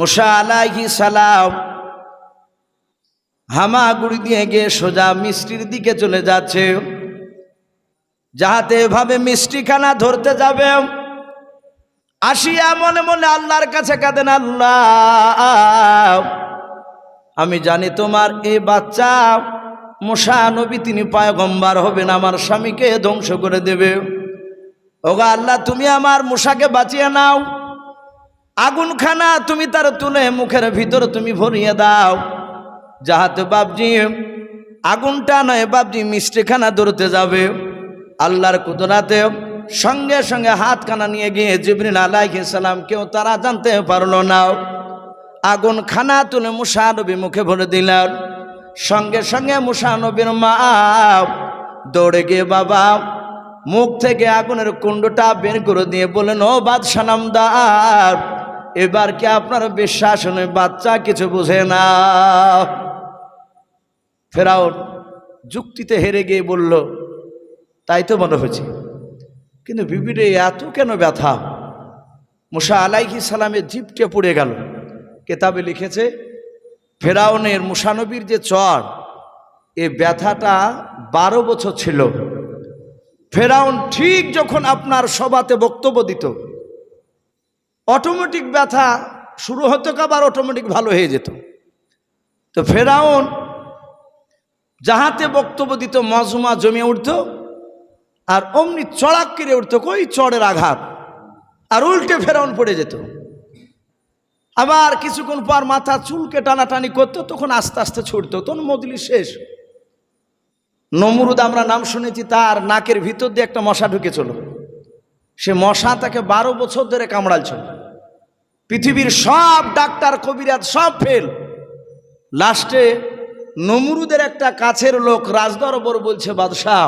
মুসা আলাইহি সালাম হামাগুড়ি দিয়ে গিয়ে সোজা মিষ্টির দিকে চলে যাচ্ছে। যাহাতে এভাবে মিষ্টিখানা ধরতে যাবে। আসিয়া মনে মনে আল্লাহর কাছে কাঁদেন, আল্লাহ, আমি জানি তোমার এই বাচ্চা মুসা নবী তিনি পায়গম্বার হবেন, আমার স্বামীকে ধ্বংস করে দেবে। ওগা আল্লাহ, তুমি আমার মুসাকে বাঁচিয়ে নাও। আগুনখানা তুমি তার তুলে মুখের ভিতর তুমি ভরিয়ে দাও। যাহাতে বাবজি আগুনটা নয় বাবজি মিষ্টিখানা ধরতে যাবে। আল্লাহর কুদরাতে সঙ্গে সঙ্গে হাতখানা নিয়ে গিয়ে জিবরিন সালাম কেউ তারা জানতে পারল না। আগুন খানা তুলে মুসানবী মুখে ভরে দিলেন। সঙ্গে সঙ্গে মুসানবীর মা দৌড়ে গিয়ে বাবা মুখ থেকে আগুনের কুণ্ডটা বের করে দিয়ে বলেন ও বাদশা নামদার এবার কি আপনার বিশ্বাস নেই বাচ্চা কিছু বুঝে না। ফেরাও যুক্তিতে হেরে গিয়ে বলল, তাই তো মনে হয়েছে। কিন্তু বিবিরে এত কেন ব্যথা? মুসা আলাইহি সালামের জিপটে পড়ে গেল। কেতাবে লিখেছে, ফেরাউনের মুসানবীর যে চর, এ ব্যথাটা বারো বছর ছিল। ফেরাউন ঠিক যখন আপনার সভাতে বক্তব্য দিত অটোমেটিক ব্যথা শুরু হতো আবার অটোমেটিক ভালো হয়ে যেত। তো ফেরাউন যাহাতে বক্তব্য দিত, মজমা জমে উঠত, আর অমনি চড়াক কেড়ে উঠতো, কই চড়ের আঘাত, আর উল্টে ফেরাউন পড়ে যেত। আবার কিছুক্ষণ পর মাথা চুলকে টানাটানি করতো, তখন আস্তে আস্তে ছুটতো, তখন মজলি শেষ। নমরুদ আমরা নাম শুনেছি, তার নাকের ভিতর দিয়ে একটা মশা ঢুকে ঢুকেছিল সে মশা তাকে বারো বছর ধরে কামড়ালছিল পৃথিবীর সব ডাক্তার কবিরাজ সব ফেল লাস্টে নমরুদের একটা কাছের লোক রাজদরবর বলছে, বাদশাহ,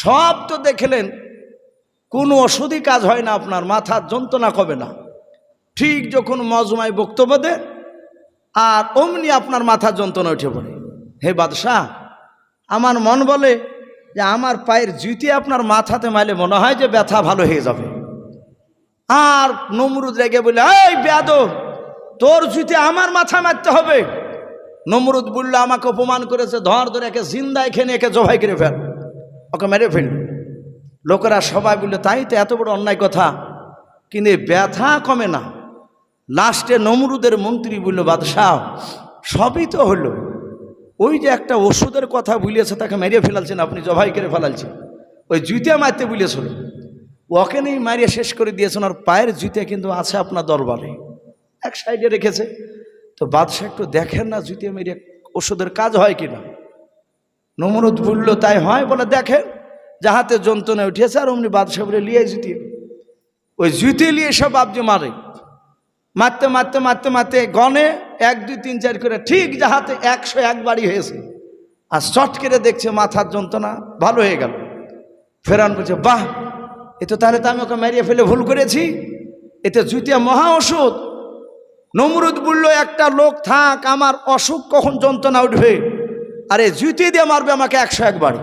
সব তো দেখলেন, কোনো ওষুধই কাজ হয় না আপনার মাথার যন্ত্রণা কবে না। ঠিক যখন মজমায় বক্তব্য দেন, আর অমনি আপনার মাথার যন্ত্রণা উঠে পড়ে। হে বাদশাহ, আমার মন বলে যে আমার পায়ের জুতি আপনার মাথাতে মাইলে মনে হয় যে ব্যথা ভালো হয়ে যাবে। আর নমরুদ রেগে বলে, এই ব্যাদ তোর জুতি আমার মাথা মারতে হবে। নমরুদ বলল, আমাকে অপমান করেছে, ধর ধরে একে জিন্দা এখানে একে জবাই করে ফেল। ওকে মেরে ফেলল। লোকেরা সবাই বলল, তাই তো এত বড় অন্যায় কথা। কিন্তু ব্যথা কমে না। লাস্টে নমরুদের মন্ত্রী বলল, বাদশাহ, সবই তো হলো। ওই যে একটা ওষুধের কথা বুলিয়েছে, তাকে মেরে ফেলালছেন, আপনি জবাই করে ফেলালছেন। ওই জুতিয়া মারতে বুলিয়েছিল। ওকে নেই মারিয়ে শেষ করে দিয়েছেন আর পায়ের জুতে কিন্তু আছে আপনার দরবারে। এক সাইডে রেখেছে। তো বাদশাহ একটু দেখেন না জুতিয়া মেরিয়ে ওষুধের কাজ হয় কিনা। নমরুদ বলল, তাই হয়? বলে, দেখেন যাহাতে যন্ত্রণা উঠিয়েছে, আর অমনি বাদশাহ বলে, লিয়ে জুতিয়ে। ওই জুতি লিয়ে সব বাবজি মারে। মারতে মারতে মারতে মারতে গনে এক, দুই, তিন, চার করে ঠিক যাহাতে একশো একবারই হয়েছে। আর শর্ট করে দেখছে মাথার যন্ত্রণা ভালো হয়ে গেল। ফেরান বলছে, বাহ এ তো তাহলে তো আমি ওকে মেরিয়ে ফেলে ভুল করেছি। এতে জুতিয়া মহা ওষুধ নমরুদ বলল, একটা লোক থাক, আমার অসুখ কখন যন্ত্রণা উঠবে? আরে জুতি দিয়ে মারবে আমাকে একশো একবারই।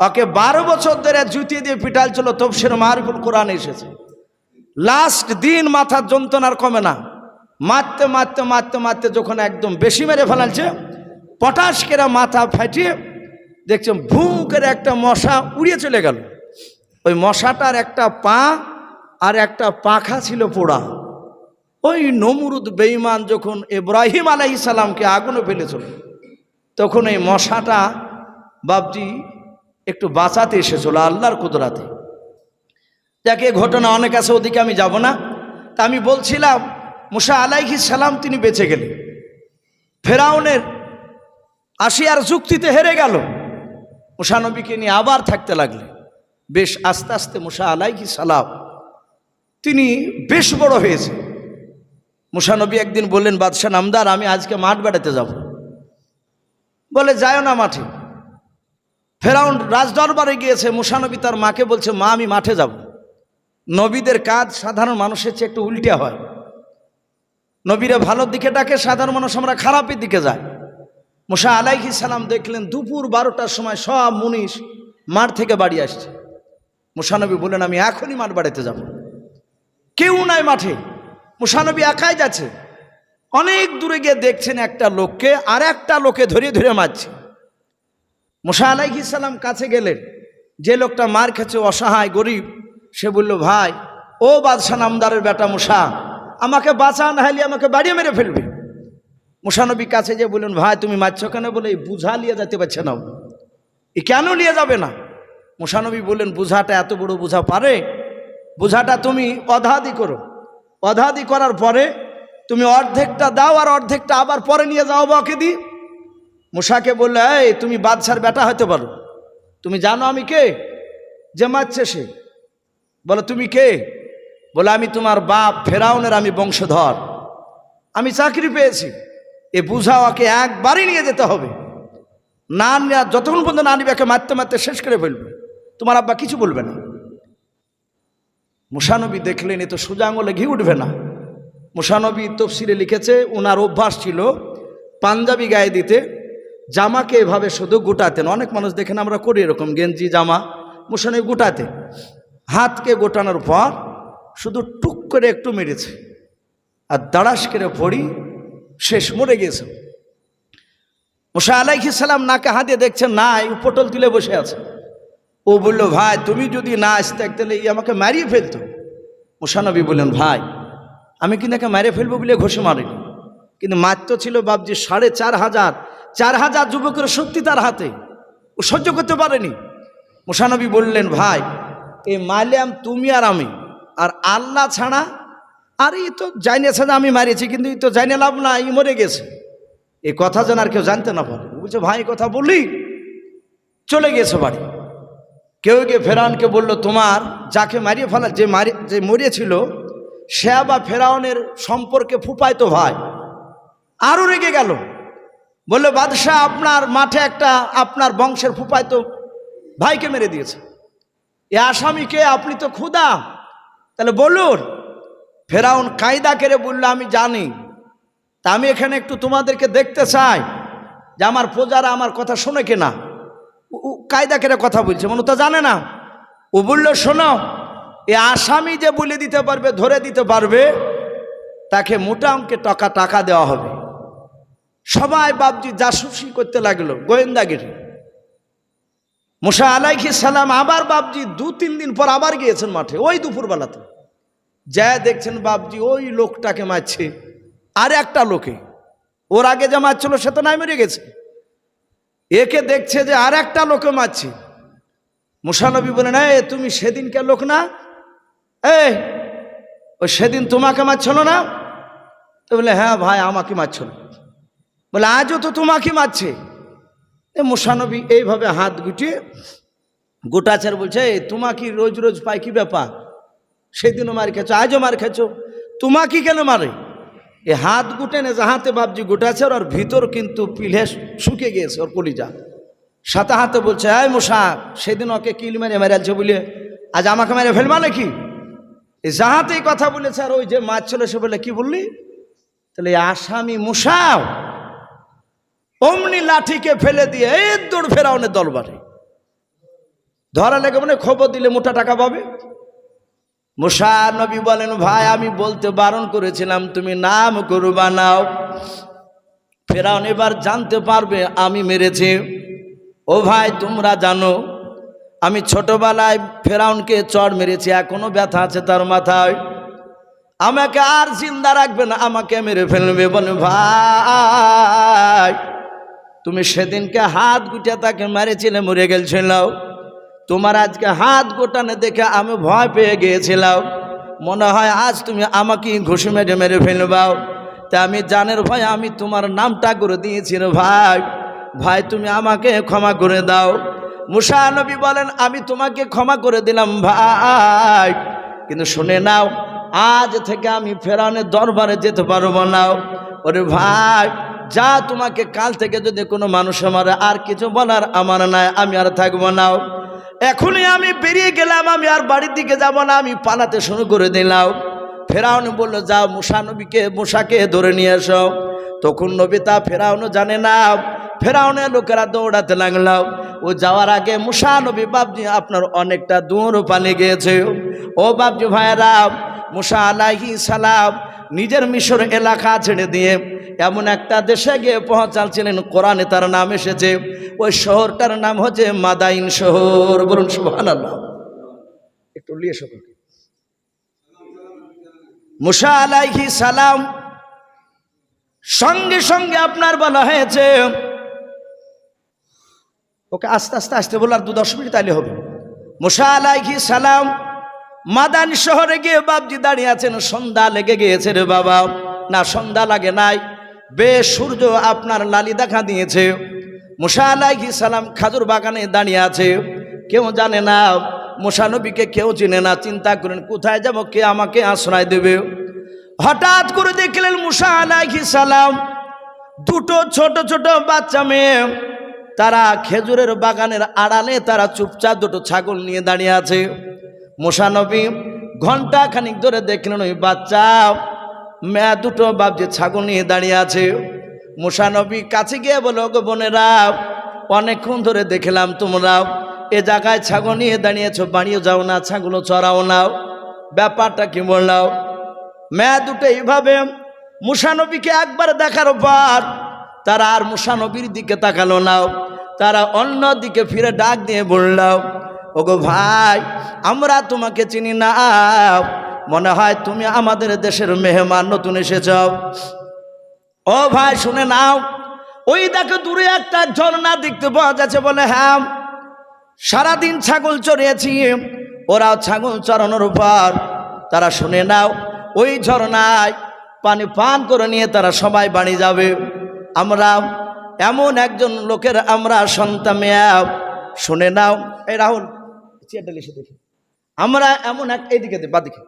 ওকে বারো বছর ধরে জুতি দিয়ে পিটাল ছিল তফসির মারিফুল কোরআন এসেছে। লাস্ট দিন মাথার যন্ত্রণার কমে না। মারতে মারতে মারতে মারতে যখন একদম বেশি মেরে ফেলালছে, পটাশ কেরা মাথা ফাটিয়ে দেখছেন ভূ করে একটা মশা উড়িয়ে চলে গেল। ওই মশাটার একটা পা আর একটা পাখা ছিল পোড়া। ওই নমরুদ বেইমান যখন ইব্রাহিম আলাই সালামকে আগুনে ফেলেছিল, তখন এই মশাটা বাবজি একটু বাঁচাতে এসেছিল আল্লাহর কুদরাতে। যাকে ঘটনা অনেক আছে, ওদিকে আমি যাব না। তা আমি বলছিলাম, মুসা আলাইহি সালাম তিনি বেঁচে গেলেন। ফেরাউনের আসিয়ার যুক্তিতে হেরে গেল। মুসানবীকে নিয়ে আবার থাকতে লাগলে বেশ আস্তে আস্তে মুসা আলাইহি সালাম, তিনি বেশ বড় হয়েছে। মুসানবী একদিন বললেন, বাদশাহ নামদার, আমি আজকে মাঠ বেড়াতে যাব। বলে, যায় না মাঠে। ফেরাউন রাজদরবারে গিয়েছে মুসানবী তার মাকে বলছে, মা, আমি মাঠে যাব। নবীদের কাজ সাধারণ মানুষের চেয়ে একটু উল্টে হয়। নবীরা ভালোর দিকে ডাকে, সাধারণ মানুষ আমরা খারাপের দিকে যায় মুসা আলাইহি সালাম দেখলেন, দুপুর বারোটার সময় সব মুনিশ মাঠ থেকে বাড়ি আসছে। মুসানবী বললেন, আমি এখনই মাঠ বাড়িতে যাব। কেউ নাই মাঠে। মুসানবী একাই যাচ্ছে। অনেক দূরে গিয়ে দেখছেন একটা লোককে আর একটা লোকে ধরে ধরে মারছে। মুসা আলাইহি সালাম কাছে গেলেন। যে লোকটা মার খেছে অসহায়, গরিব। সে বলল, ভাই, ও বাদশাহ নামদারের বেটা মুসা, আমাকে বাঁচা না হলে আমাকে বাড়িয়ে মেরে ফেলবে। মুসানবী কাছে যে বললেন, ভাই, তুমি মারছ কেন বলে বুঝা নিয়ে যেতে পারছে না এ কেন নিয়ে যাবে না? মুসানবী বললেন, বুঝাটা এত বড় বুঝা পারে? বুঝাটা তুমি অধাদি করো। অধাদি করার পরে তুমি অর্ধেকটা দাও আর অর্ধেকটা আবার পরে নিয়ে যাও বাকে দি মুসাকে বললে, এই, তুমি বাদশার বেটা হতে পারো। তুমি জানো আমি কে? যে মারছে সে। বলো, তুমি কে? বলে, আমি তোমার বাপ ফেরাউনের আমি বংশধর। আমি চাকরি পেয়েছি। এ বুঝাওয়াকে একবারই নিয়ে যেতে হবে। না যতক্ষণ পর্যন্ত না নিবে, একে মারতে মারতে শেষ করে ফেলবে। তোমার আব্বা কিছু বলবে না। মুসানবী দেখলেন, এ তো সোজা আঙুলে ঘি উঠবে না। মুসানবী তফসিলে লিখেছে ওনার অভ্যাস ছিল পাঞ্জাবি গায়ে দিতে, জামাকে এভাবে শুধু গোটাতেন। অনেক মানুষ দেখেন আমরা করি এরকম, গেঞ্জি, জামা, মুসানবী গোটাতে হাতকে গোটানোর পর শুধু টুক করে একটু মেরেছে। আর দাঁড়াস করে পড়ি, শেষ, মরে গেছে মুসা আলাইহি সালাম নাকে হাতে দেখছেন নাই ও পটল তুলে বসে আছে। ও বলল, ভাই, তুমি যদি না আসতে, তাহলে ই আমাকে মারিয়ে ফেলতো। মুসানবী বললেন, ভাই, আমি কিন্তু একে মেরে ফেলব বলে ঘষে মারিনি। কিন্তু মাত্র ছিল বাবজি সাড়ে চার হাজার চার হাজার যুবকের শক্তি তার হাতে। ও সহ্য করতে পারেনি। মুসানবী বললেন, ভাই, এ মারলাম তুমি আর আমি। আর আল্লাহ ছাড়া আর ই তো জানিয়েছে যে আমি মারিয়েছি, কিন্তু ই তো জানিয়ে লাভ না ই মরে গেছে। এই কথা যেন আর কেউ জানতে না পারে। বলছে, ভাই কথা বললি চলে গেছে বাড়ি। কেউ গিয়ে ফেরাউনকে বলল, তোমার যাকে মারিয়ে ফেলা, যে মারি, যে মরিয়েছিল, সে বা ফেরাউনের সম্পর্কে ফুপাইতো ভাই। আরও রেগে গেল। বলল, বাদশাহ, আপনার মাঠে একটা আপনার বংশের ফুপাইতো ভাইকে মেরে দিয়েছে। এ আসামিকে আপনি তো ক্ষুদা তাহলে বলুন, ফেরাউন কায়দা কেড়ে বলল, আমি জানি। তা আমি এখানে একটু তোমাদেরকে দেখতে চাই যে আমার প্রজারা আমার কথা শোনে কিনা। কায়দা কেড়ে কথা বলছে। মনে তো জানে না। ও বলল, শোনো, এ আসামি যে বলে দিতে পারবে, ধরে দিতে পারবে, তাকে মোটা অঙ্কে টাকা টাকা দেওয়া হবে। সবাই বাবজি জাসুসি করতে লাগল, গোয়েন্দাগিরি। মুসা আলাইহি সালাম আবার বাবজি দু, তিন দিন পর আবার গিয়েছেন মাঠে, ওই দুপুরবেলাতে। যা দেখছেন বাবজি ওই লোকটাকে মারছে। আর একটা লোকে। ওর আগে যা মারছিল, সে তো নাই মরে গেছে। একে দেখছে যে আর একটা লোকে মারছে। মুসানবী বলেন এ তুমি সেদিনকার লোক না? এ ওই সেদিন তোমাকে মারছিল না? তো বলে হ্যাঁ ভাই আমাকে মারছিল। বলে আজও তো তোমাকে মারছে। এ মুসানবী এইভাবে হাত গুটিয়ে গোটাচার বলছে "এ, তোমাকে রোজ রোজ পাই কি ব্যাপার? সেদিনও মার খেছো আজও মার খেছো তোমাকে কেন মারে? এ হাত গুটে নে, যাহাতে বাবজি গোটাছে ওর ভিতর কিন্তু পিলে শুকে গিয়েছে ওর কলিজা। সাথে হাতে বলছে, এই মশা সেদিন ওকে কিল মেরে মেরেছে বলে আজ আমাকে মেরে ফেলবা নাকি? এই যাহাতেই কথা বলেছে আর ওই যে মাছ ছিল সে বলে কি বললি? তাহলে আসামি মশাও অমনি লাঠিকে ফেলে দিয়ে এই দৌড় ফেরাও ফেরাউনের দলবারে ধরা লেগে মানে খবর দিলে মোটা টাকা পাবে? মুসা নবী বলেন, ভাই, আমি বলতে বারণ করেছিলাম, তুমি নাম করবা নাও ফেরাউন এবার জানতে পারবে, আমি মেরেছি। ও ভাই, তোমরা জানো, আমি ছোটবেলায় ফেরাউনকে চড় মেরেছি, এখনও ব্যথা আছে তার মাথায়। আমাকে আর জিন্দা রাখবে না, আমাকে মেরে ফেলবে। বলে, ভাই, তুমি সেদিনকে হাত গুটিয়ে তাকে মেরেছিলে, মরে গেছিল তোমার আজকে হাত গোটানে দেখে আমি ভয় পেয়ে গিয়েছিলাম। মনে হয় আজ তুমি আমাকে ঘুষি মেরে মেরে ফেলবাও। তা আমি জানের ভয় আমি তোমার নামটা করে দিয়েছি ভাই। ভাই, তুমি আমাকে ক্ষমা করে দাও। মুসা নবী বলেন, আমি তোমাকে ক্ষমা করে দিলাম ভাই। কিন্তু শুনে নাও, আজ থেকে আমি ফেরানের দরবারে যেতে পারব না। ওরে ভাই যা তোমাকে কাল থেকে যদি কোনো মানুষ মারে আর কিছু বলার আমার নাই, আমি আর থাকব না। এখনই আমি বেরিয়ে গেলাম, আমি আর বাড়ির দিকে যাব না, আমি পালাতে শুরু করে দিলাম। ফেরাউন বলল, যাও, মুসা নবীকে, মুসাকে ধরে নিয়ে এসো। তখন নবী তা ফেরাউনও জানে না। ফেরাউনের লোকেরা দৌড়াতে লাগলাম ও যাওয়ার আগে মুসা নবী বাবজি আপনার অনেকটা দূর পালিয়ে গিয়েছে। ও বাবজি ভাইয়েরা, মুসা আলাহি সালাম নিজের মিশর এলাকা ছেড়ে দিয়ে এমন একটা দেশে গিয়ে পৌঁছাচ্ছিলেন কোরআনে তার নাম এসেছে ওই শহরটার নাম হচ্ছে মাদাইন শহর। বলুন সুবহানাল্লাহ। একটু লিয়ে সকলকে মুসা আলাইহি সালাম সঙ্গে সঙ্গে আপনার বলা হয়েছে ওকে আস্তে আস্তে আস্তে বলার দু দশ মিনিট তাইলে হবে। মুসা আলাইহি সালাম মাদান শহরে গিয়ে বাবজি দাঁড়িয়ে আছেন, সন্ধ্যা লেগে গিয়েছে রে বাবা। না, সন্ধ্যা লাগে নাই। বেশ সূর্য আপনার লালি দেখা দিয়েছে। মুসা আলাইহি সালাম খাজুর বাগানে দাঁড়িয়ে আছে। কেউ জানে না, মুসা নবীকে কেউ চিনে না। চিন্তা করেন, কোথায় যাব, কে আমাকে আশ্রয় দেবে? হঠাৎ করে দেখলেন মুসা আলাইহি সালাম দুটো ছোট ছোট বাচ্চা মেয়ে। তারা খেজুরের বাগানের আড়ালে তারা চুপচাপ দুটো ছাগল নিয়ে দাঁড়িয়ে আছে। মোশানবী, ঘণ্টা খানিক ধরে দেখলেন ওই বাচ্চা। মেয়া দুটো বাপ যে ছাগল নিয়ে দাঁড়িয়ে আছে। মোশানবী কাছে গিয়ে বলো গো বোনেরা, অনেকক্ষণ ধরে দেখলাম তোমরা। এ জায়গায় ছাগল নিয়ে দাঁড়িয়েছো, বাড়িও যাও না ছাগল চড়াও নাও ব্যাপারটা কি বললাও মেয়া দুটো এইভাবে মুসানবীকে একবার দেখার পর তারা আর মুসানবীর দিকে তাকালো নাও তারা অন্য দিকে ফিরে ডাক দিয়ে বলল ওগো ভাই, আমরা তোমাকে চিনি না। মনে হয় তুমি আমাদের দেশের মেহমান, নতুন এসেছ। ও ভাই, শুনে নাও। ওই দেখো দূরে একটা ঝর্ণা দেখতে পাওয়া যাচ্ছে বলে হ্যাঁ সারাদিন ছাগল চড়িয়েছি। ওরাও ছাগল চড়ানোর উপর। তারা শুনে নাও, ওই ঝর্ণায় পানি পান করে নিয়ে তারা সবাই বাড়ি যাবে। আমরা এমন একজন লোকের আমরা সন্তান শুনে নাও, এই রাহুল চেয়ারটা লিখে দেখি। আমরা এমন এক এইদিকে বাদিকে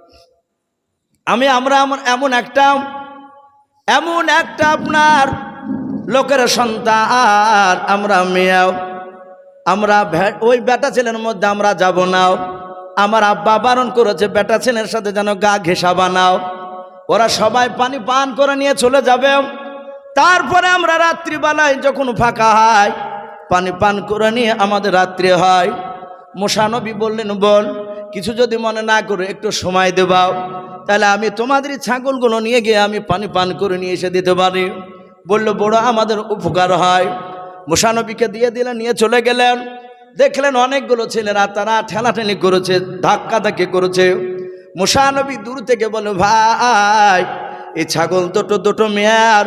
আমি, আমরা এমন এমন একটা এমন একটা আপনার লোকের সন্তান। আমরা মেয়াও, আমরা ওই বেটা ছেলের মধ্যে আমরা যাব নাও আমার আব্বা বারণ করেছে, বেটা ছেলের সাথে যেন গা ঘেঁষা বানাও। ওরা সবাই পানি পান করে নিয়ে চলে যাবে। তারপরে আমরা রাত্রিবেলায় যখন ফাঁকা হয়, পানি পান করে নিয়ে আমাদের রাত্রি হয় মোশানবী বললেন, বল, কিছু যদি মনে না করে, একটু সময় দেবাও তাহলে আমি তোমাদেরই ছাগলগুলো নিয়ে গিয়ে আমি পানি পান করে নিয়ে এসে দিতে পারি। বলল, বড় আমাদের উপকার হয়। মুসানবীকে দিয়ে দিলেন, নিয়ে চলে গেলেন। দেখলেন অনেকগুলো ছেলেরা তারা ঠেলাঠেলি করেছে, ধাক্কা ধাক্কি করেছে। মুসানবী দূর থেকে বলে ভাই, এই ছাগল দুটো দুটো মেয়ার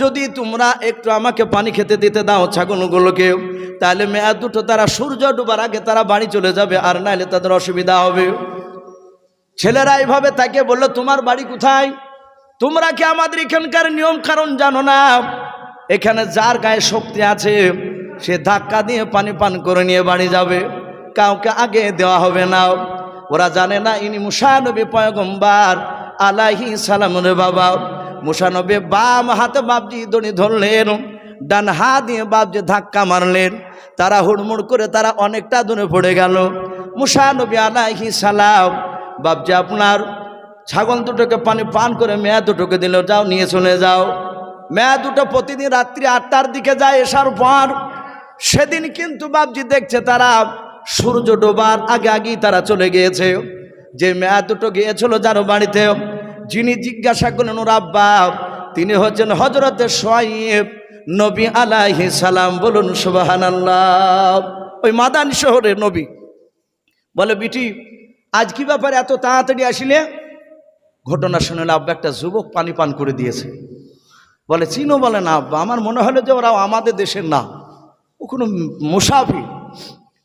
যদি তোমরা একটু আমাকে পানি খেতে দিতে দাও ছাগলগুলোকে, তাহলে মেয়ার দুটো তারা সূর্য ডুবার আগে তারা বাড়ি চলে যাবে, আর নাহলে তাদের অসুবিধা হবে। ছেলেরা এইভাবে তাকে বলল, তোমার বাড়ি কোথায়? তোমরা কি আমাদের এখানকার নিয়ম কারণ জানো না? এখানে যার গায়ে শক্তি আছে, সে ধাক্কা দিয়ে পানি পান করে নিয়ে বাড়ি যাবে। কাউকে আগে দেওয়া হবে না। ওরা জানে না, ইনি মুসানবী পয়গম্বার আলাহি সালাম রে বাবা। মুসানবী বাম হাতে বাপজি দড়ি ধরলেন, ডান হাত দিয়ে বাপজি ধাক্কা মারলেন। তারা হুড়মুড় করে তারা অনেকটা দূরে পড়ে গেল। মুসানবী আলাহি সালাম, বাপজি আপনার ছাগল দুটোকে পানি পান করে মেয়া দুটোকে দিল, যাও নিয়ে চলে যাও। মেয়া দুটো প্রতিদিন রাত্রি আটটার দিকে যায় এসার পর, সেদিন কিন্তু বাপজি দেখছে তারা সূর্য ডোবার আগে আগেই তারা চলে গিয়েছে। যে মেয়া দুটো গিয়েছিল যার বাড়িতে যিনি জিজ্ঞাসা করলেন, ওর আব্বা? তিনি হচ্ছেন হজরতের সোয়াইব নবী আলাইহি সালাম। বলুন সুবাহান ওই মাদান শহরের নবী। বলে, বিটি, আজ কি ব্যাপারে এত তাড়াতাড়ি আসিলে? ঘটনা শুনে আব্বা, একটা যুবক পানি পান করে দিয়েছে। বলে, চিনো, বলে না, আব্বা, আমার মনে হলো যে ওরা আমাদের দেশের না। ও কোনো মুসাফি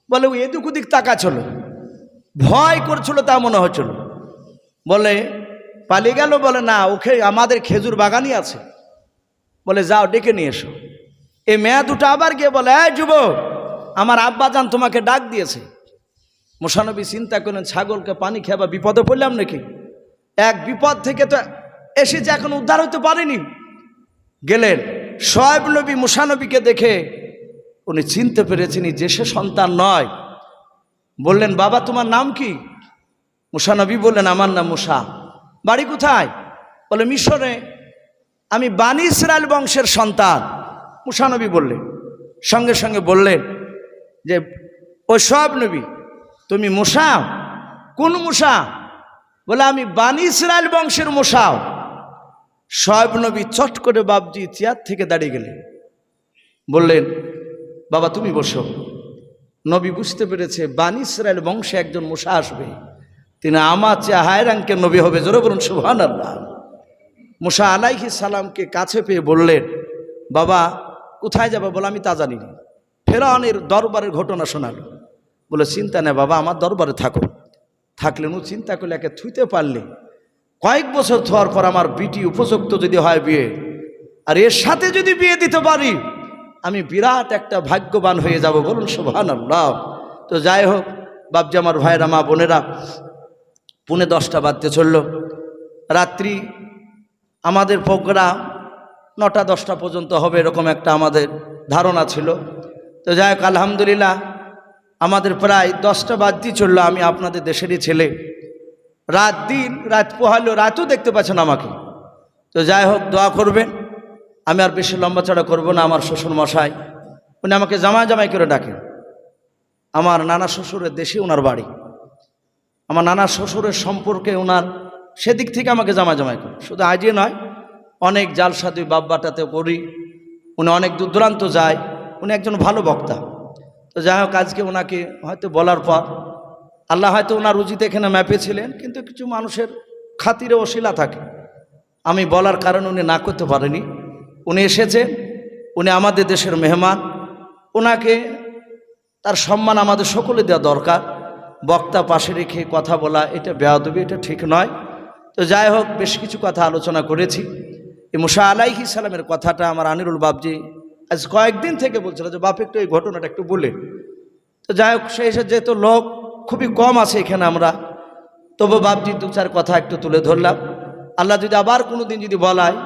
বলে, ও এদিক ওদিক তাকাচ্ছিল। ভয় করছিল তা মনে হচ্ছিল। বলে পালিয়ে গেল, বলে, না ওকে আমাদের খেজুর বাগানই আছে। বলে, যাও, ডেকে নিয়ে এসো। এই মেয়া দুটো আবার গিয়ে বলে, এই যুবক, আমার আব্বা যান তোমাকে ডাক দিয়েছে। মোশানবী চিন্তা করেন ছাগলকে পানি খেয়ে বিপদে পড়লাম নাকি? এক বিপদ থেকে তো এসেছে এখন উদ্ধার হতে পারেনি। গেলেন সোয়েব নবী মুসানবীকে দেখে উনি চিনতে পেরেছেন যে সে সন্তান নয়। বললেন, বাবা, তোমার নাম কি? মুসানবী বললেন, আমার নাম মুসা বাড়ি কোথায়? বলে, মিশরে। আমি বানি ইসরায়েল বংশের সন্তান। মুসানবী বললেন, সঙ্গে সঙ্গে বললেন যে, ও সব নবী, তুমি মুসাও? কোন মুসা? বলে, আমি বানি ইসরায়েল বংশের মুসাও। শয়েব নবী চট করে বাবজি চেয়ার থেকে দাঁড়িয়ে গেলেন। বললেন, বাবা, তুমি বসো। নবী বুঝতে পেরেছে বানি ইসরায়েল বংশে একজন মুসা আসবে। তিনি আমার চেয়ে হায়রাঙ্কের নবী হবে, জোরে বলুন সুহান আল্লাহ মুসা আলাইহি সালামকে কাছে পেয়ে বললেন, বাবা, কোথায় যাবে বলে, আমি তা জানি না ফেরানের দরবারের ঘটনা শোনালো। বলে, চিন্তা নেই বাবা, আমার দরবারে থাকো। থাকলে নু চিন্তা করলে একে থুইতে পারলে। কয়েক বছর থার পর আমার বিটি উপযুক্ত যদি হয় বিয়ে, আর এর সাথে যদি বিয়ে দিতে পারি, আমি বিরাট একটা ভাগ্যবান হয়ে যাব, বলুন সুবহান আল্লাহ তো যাই হোক বাবজি আমার ভাইরা মা বোনেরা পুনে দশটা বাজতে চলল। রাত্রি, আমাদের প্রোগ্রাম নটা, দশটা পর্যন্ত হবে এরকম একটা আমাদের ধারণা ছিল। তো যাই হোক, আলহামদুলিল্লাহ, আমাদের প্রায় দশটা বাজতেই চলল আমি আপনাদের দেশেরই ছেলে। রাত দিন, রাত পোহালো, রাতও দেখতে পাচ্ছেন আমাকে। তো যাই হোক, দোয়া করবেন। আমি আর বেশি লম্বা চড়া করব না, আমার শ্বশুর মশাই। উনি আমাকে জামাই জামাই করে ডাকেন। আমার নানা শ্বশুরের দেশে ওনার বাড়ি। আমার নানা শ্বশুরের সম্পর্কে ওনার সেদিক থেকে আমাকে জামা জামাই করে। শুধু আজই নয়, অনেক জালসা দুই বাব্বাটাতে করি উনি অনেক দূর দূরান্ত যায়, উনি একজন ভালো বক্তা। তো যাই হোক, আজকে ওনাকে হয়তো বলার পর আল্লাহ হয়তো ওনার রুজিতে এখানে ম্যাপে ছিলেন, কিন্তু কিছু মানুষের খাতিরে অশিলা থাকে। আমি বলার কারণে উনি না করতে পারেনি। উনি এসেছেন উনি আমাদের দেশের মেহমান, ওনাকে তার সম্মান আমাদের সকলে দেওয়া দরকার। বক্তা পাশে রেখে কথা বলা, এটা বেয়াদবি, এটা ঠিক নয়। তো যাই হোক, বেশ কিছু কথা আলোচনা করেছি। এই মুসা আলাইহি সালামের কথাটা আমার আনিরুল বাবজি আজ কয়েকদিন থেকে বলছিল যে, বাপ, একটু এই ঘটনাটা একটু বলে। তো যাই হোক সেই হিসেবে যেহেতু লোক খুবই কম আছে এখানে আমরা, তবু বাপজি দু চার কথা একটু তুলে ধরলাম। আল্লাহ যদি আবার কোনো দিন যদি বলায়,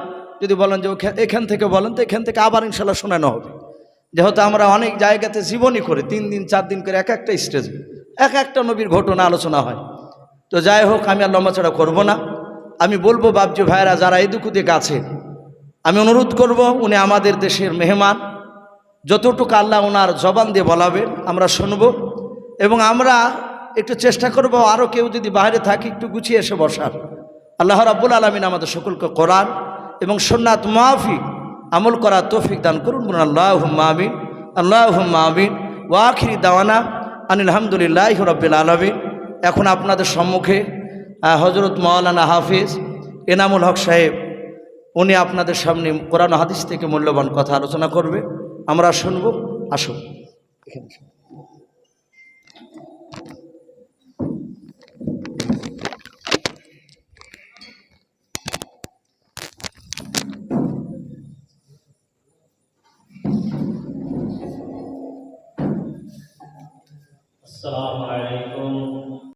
যদি বলেন যে এখান থেকে বলেন, তো এখান থেকে আবার ইনশাল্লাহ শোনানো হবে। যেহেতু আমরা অনেক জায়গাতে জীবনই করি, তিন দিন, চার দিন করে এক একটা স্টেজে। এক একটা নবীর ঘটনা আলোচনা হয়। তো যাই হোক, আমি আর লম্বাচড়া করব না। আমি বলব বাবজি ভাইরা, যারা এদিক ওদিক আছে, আমি অনুরোধ করব, উনি আমাদের দেশের মেহমান। যতটুকু আল্লাহ ওনার জবান দিয়ে বলাবেন, আমরা শুনব। এবং আমরা একটু চেষ্টা করব আরও কেউ যদি বাইরে থাকে, একটু গুছিয়ে এসে বসার। আল্লাহ রাব্বুল আলমিন আমাদের সকলকে কোরআন এবং সন্ন্যাত মাফি আমল করার তৌফিক দান করুন। আল্লাহ আমিন আল্লাহ আমিন। ওয়াখিরি দাওয়ানা। আনিল আলহামদুলিল্লাহ রব্বিল আলমিন। এখন আপনাদের সম্মুখে হজরত মৌলানা হাফিজ এনামুল হক সাহেব, উনি আপনাদের সামনে কোরআন হাদিস থেকে মূল্যবান কথা আলোচনা করবে। আমরা শুনব, আসুন। এখানে السلام عليكم